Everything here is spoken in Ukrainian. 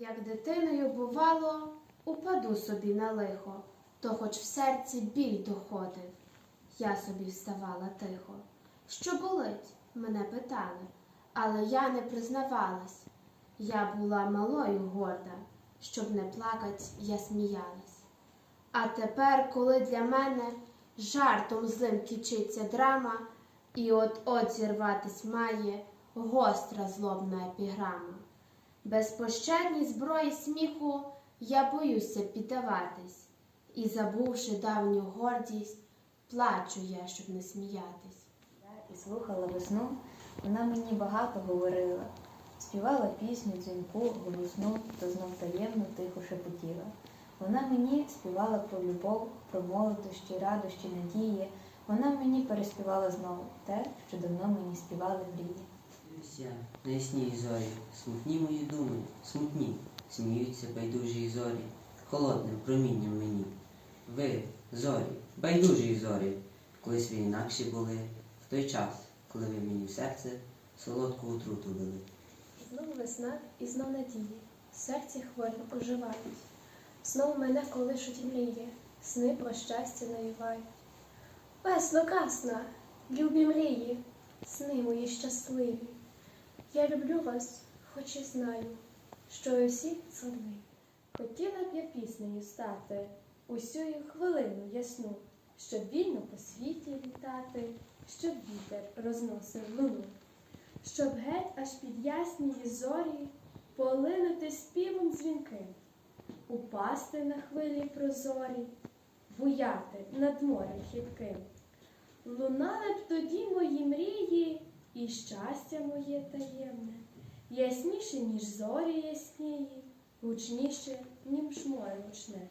Як дитиною бувало, упаду собі на лихо, то хоч в серці біль доходив. Я собі вставала тихо. Що болить? мене питали, але я не признавалась. Я була малою горда, щоб не плакать, я сміялась. А тепер, коли для мене жартом злим кічиться драма, і от-от зірватись має гостра злобна епіграма. Безпощадній зброї сміху я боюся піддаватись, і, забувши давню гордість, плачу я, щоб не сміятись. Я і слухала весну, вона мені багато говорила. Співала пісню, дзвінку, голосну, то знов таємно тихо шепотіла. Вона мені співала про любов, про молодощі, радощі, надії. Вона мені переспівала знову те, що давно мені співали мрії. Ясній зорі, смутні мої думи, смутні, сміються байдужі зорі, холодним промінням мені. Ви, зорі, байдужі зорі, колись ви інакші були, в той час, коли ви мені в серце солодку отруту дали. Знов весна і знов надії, серці хворим оживають. Знов мене колишуть мрії, сни про щастя навівають. Весно касна, любі мрії, сни мої щасливі. Я люблю вас, хоч і знаю, що ви всі. Хотіла б я піснею стати усю хвилину ясну, щоб вільно по світі літати, щоб вітер розносив луну щоб геть аж під ясні зорі полинути співом дзвінким, упасти на хвилі прозорі, буяти над морем хитким. Лунали б тоді мої мрії і щастя моє таємне, ясніше, ніж зорі яснії, гучніше, ніж море гучне.